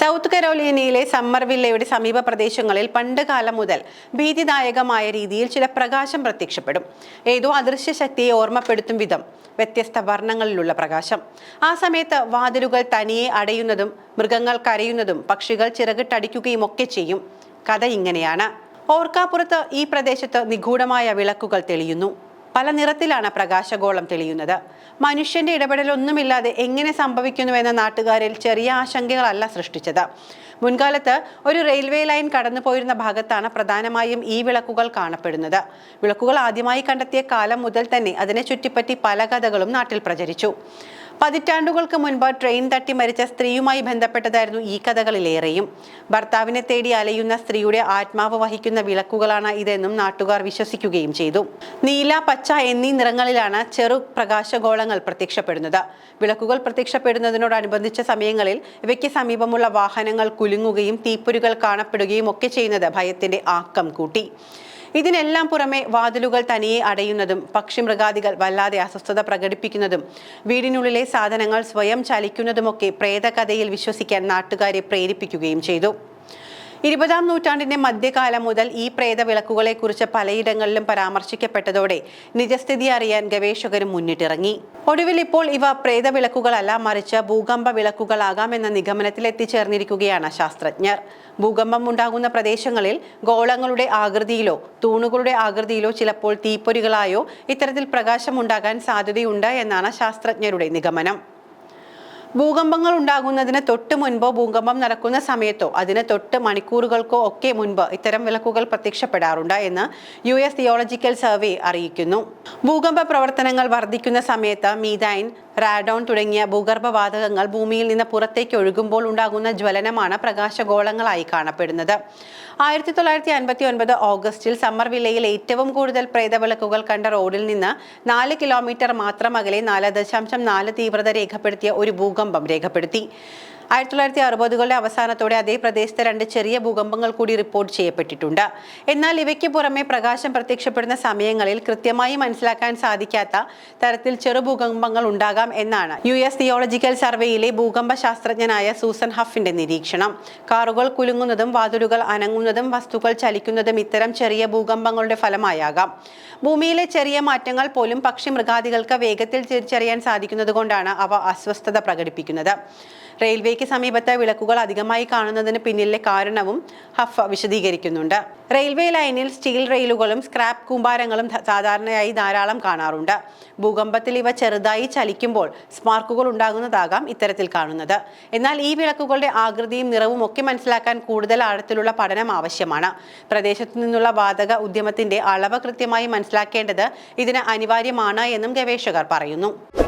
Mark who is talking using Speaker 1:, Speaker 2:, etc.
Speaker 1: South കരോലിനയിലെ സമ്മർവില്ലയുടെ സമീപ പ്രദേശങ്ങളിൽ പണ്ട് കാലം മുതൽ ഭീതിദായകമായ രീതിയിൽ ചില പ്രകാശം പ്രത്യക്ഷപ്പെടും. ഏതോ അദൃശ്യ ശക്തിയെ ഓർമ്മപ്പെടുത്തും വിധം വ്യത്യസ്ത വർണങ്ങളിലുള്ള പ്രകാശം. ആ സമയത്ത് വാതിലുകൾ തനിയെ അടയുന്നതും മൃഗങ്ങൾ കരയുന്നതും പക്ഷികൾ ചിറകിട്ടടിക്കുകയും ഒക്കെ ചെയ്യും. കഥ ഇങ്ങനെയാണ്. ഓർക്കാപ്പുറത്ത് ഈ പ്രദേശത്ത് നിഗൂഢമായ വിളക്കുകൾ തെളിയുന്നു. പല നിറത്തിലാണ് പ്രകാശഗോളം തെളിയുന്നത്. മനുഷ്യന്റെ ഇടപെടലൊന്നുമില്ലാതെ എങ്ങനെ സംഭവിക്കുന്നുവെന്ന നാട്ടുകാരിൽ ചെറിയ ആശങ്കകളല്ല സൃഷ്ടിച്ചത്. മുൻകാലത്ത് ഒരു റെയിൽവേ ലൈൻ കടന്നു പോയിരുന്ന ഭാഗത്താണ് പ്രധാനമായും ഈ വിളക്കുകൾ കാണപ്പെടുന്നത്. വിളക്കുകൾ ആദ്യമായി കണ്ടെത്തിയ കാലം മുതൽ തന്നെ അതിനെ ചുറ്റിപ്പറ്റി പല കഥകളും നാട്ടിൽ പ്രചരിച്ചു. പതിറ്റാണ്ടുകൾക്ക് മുൻപ് ട്രെയിൻ തട്ടി മരിച്ച സ്ത്രീയുമായി ബന്ധപ്പെട്ടതായിരുന്നു ഈ കഥകളിലേറെയും. ഭർത്താവിനെ തേടി അലയുന്ന സ്ത്രീയുടെ ആത്മാവ് വഹിക്കുന്ന വിളക്കുകളാണ് ഇതെന്നും നാട്ടുകാർ വിശ്വസിക്കുകയും ചെയ്തു. നീല പച്ച എന്നീ നിറങ്ങളിലാണ് ചെറു പ്രകാശഗോളങ്ങൾ പ്രത്യക്ഷപ്പെടുന്നത്. വിളക്കുകൾ പ്രത്യക്ഷപ്പെടുന്നതിനോടനുബന്ധിച്ച സമയങ്ങളിൽ ഇവയ്ക്ക് സമീപമുള്ള വാഹനങ്ങൾ കുലുങ്ങുകയും തീപ്പൊരികൾ കാണപ്പെടുകയും ഒക്കെ ചെയ്യുന്നത് ഭയത്തിന്റെ ആക്കം കൂട്ടി. ഇതിനെല്ലാം പുറമെ വാതിലുകൾ തനിയെ അടയുന്നതും പക്ഷിമൃഗാദികൾ വല്ലാതെ അസ്വസ്ഥത പ്രകടിപ്പിക്കുന്നതും വീടിനുള്ളിലെ സാധനങ്ങൾ സ്വയം ചലിക്കുന്നതുമൊക്കെ പ്രേതകഥയിൽ വിശ്വസിക്കാൻ നാട്ടുകാരെ പ്രേരിപ്പിക്കുകയും ചെയ്തു. ഇരുപതാം നൂറ്റാണ്ടിന്റെ മധ്യകാലം മുതൽ ഈ പ്രേത വിളക്കുകളെക്കുറിച്ച് പലയിടങ്ങളിലും പരാമർശിക്കപ്പെട്ടതോടെ നിജസ്ഥിതി അറിയാൻ ഗവേഷകരും മുന്നിട്ടിറങ്ങി. ഒടുവിൽ ഇപ്പോൾ ഇവ പ്രേത വിളക്കുകളല്ല മറിച്ച് ഭൂകമ്പ വിളക്കുകളാകാമെന്ന നിഗമനത്തിൽ എത്തിച്ചേർന്നിരിക്കുകയാണ് ശാസ്ത്രജ്ഞർ. ഭൂകമ്പം ഉണ്ടാകുന്ന പ്രദേശങ്ങളിൽ ഗോളങ്ങളുടെ ആകൃതിയിലോ തൂണുകളുടെ ആകൃതിയിലോ ചിലപ്പോൾ തീപ്പൊരികളായോ ഇത്തരത്തിൽ പ്രകാശം ഉണ്ടാകാൻ സാധ്യതയുണ്ട് എന്നാണ് ശാസ്ത്രജ്ഞരുടെ നിഗമനം. ഭൂകമ്പങ്ങൾ ഉണ്ടാകുന്നതിന് തൊട്ട് മുൻപോ ഭൂകമ്പം നടക്കുന്ന സമയത്തോ അതിന് തൊട്ട് മണിക്കൂറുകൾക്കോ ഒക്കെ മുൻപ് ഇത്തരം വിളക്കുകൾ പ്രത്യക്ഷപ്പെടാറുണ്ട് എന്ന് യു എസ് തിയോളജിക്കൽ സർവേ അറിയിക്കുന്നു. ഭൂകമ്പ പ്രവർത്തനങ്ങൾ വർദ്ധിക്കുന്ന സമയത്ത് മീതൈൻ റാഡോൺ തുടങ്ങിയ ഭൂഗർഭവാതകങ്ങൾ ഭൂമിയിൽ നിന്ന് പുറത്തേക്ക് ഒഴുകുമ്പോൾ ഉണ്ടാകുന്ന ജ്വലനമാണ് പ്രകാശഗോളങ്ങളായി കാണപ്പെടുന്നത്. ആയിരത്തി തൊള്ളായിരത്തി അൻപത്തി ഒൻപത് ഓഗസ്റ്റിൽ സമ്മർവില്ലയിൽ ഏറ്റവും കൂടുതൽ പ്രേതവിളക്കുകൾ കണ്ട റോഡിൽ നിന്ന് നാല് കിലോമീറ്റർ മാത്രം അകലെ നാല് ദശാംശം നാല് തീവ്രത രേഖപ്പെടുത്തിയ ഒരു ഭൂകമ്പം രേഖപ്പെടുത്തി. ആയിരത്തി തൊള്ളായിരത്തി അറുപതുകളുടെ അവസാനത്തോടെ അതേ പ്രദേശത്ത് രണ്ട് ചെറിയ ഭൂകമ്പങ്ങൾ കൂടി റിപ്പോർട്ട് ചെയ്യപ്പെട്ടിട്ടുണ്ട്. എന്നാൽ ഇവയ്ക്ക് പുറമെ പ്രകാശം പ്രത്യക്ഷപ്പെടുന്ന സമയങ്ങളിൽ കൃത്യമായി മനസ്സിലാക്കാൻ സാധിക്കാത്ത തരത്തിൽ ചെറു ഭൂകമ്പങ്ങൾ ഉണ്ടാകാം എന്നാണ് യു എസ് തിയോളജിക്കൽ സർവേയിലെ ഭൂകമ്പ ശാസ്ത്രജ്ഞനായ സൂസൻ ഹഫിന്റെ നിരീക്ഷണം. കാറുകൾ കുലുങ്ങുന്നതും വാതിലുകൾ അനങ്ങുന്നതും വസ്തുക്കൾ ചലിക്കുന്നതും ഇത്തരം ചെറിയ ഭൂകമ്പങ്ങളുടെ ഫലമായാകാം. ഭൂമിയിലെ ചെറിയ മാറ്റങ്ങൾ പോലും പക്ഷി മൃഗാദികൾക്ക് വേഗത്തിൽ തിരിച്ചറിയാൻ സാധിക്കുന്നത് കൊണ്ടാണ് അവ അസ്വസ്ഥത പ്രകടിപ്പിക്കുന്നത്. റെയിൽവേക്ക് സമീപത്തെ വിളക്കുകൾ അധികമായി കാണുന്നതിന് പിന്നിലെ കാരണവും ഹഫ വിശദീകരിക്കുന്നുണ്ട്. റെയിൽവേ ലൈനിൽ സ്റ്റീൽ റെയിലുകളും സ്ക്രാപ്പ് കൂമ്പാരങ്ങളും സാധാരണയായി ധാരാളം കാണാറുണ്ട്. ഭൂകമ്പത്തിൽ ഇവ ചെറുതായി ചലിക്കുമ്പോൾ സ്മാർക്കുകൾ ഉണ്ടാകുന്നതാകാം ഇത്തരത്തിൽ കാണുന്നത്. എന്നാൽ ഈ വിളക്കുകളുടെ ആകൃതിയും നിറവും ഒക്കെ മനസ്സിലാക്കാൻ കൂടുതൽ ആഴത്തിലുള്ള പഠനം ആവശ്യമാണ്. പ്രദേശത്തു നിന്നുള്ള വാതക ഉദ്യമത്തിന്റെ അളവ് കൃത്യമായി മനസ്സിലാക്കേണ്ടത് ഇതിന് അനിവാര്യമാണ് എന്നും ഗവേഷകർ പറയുന്നു.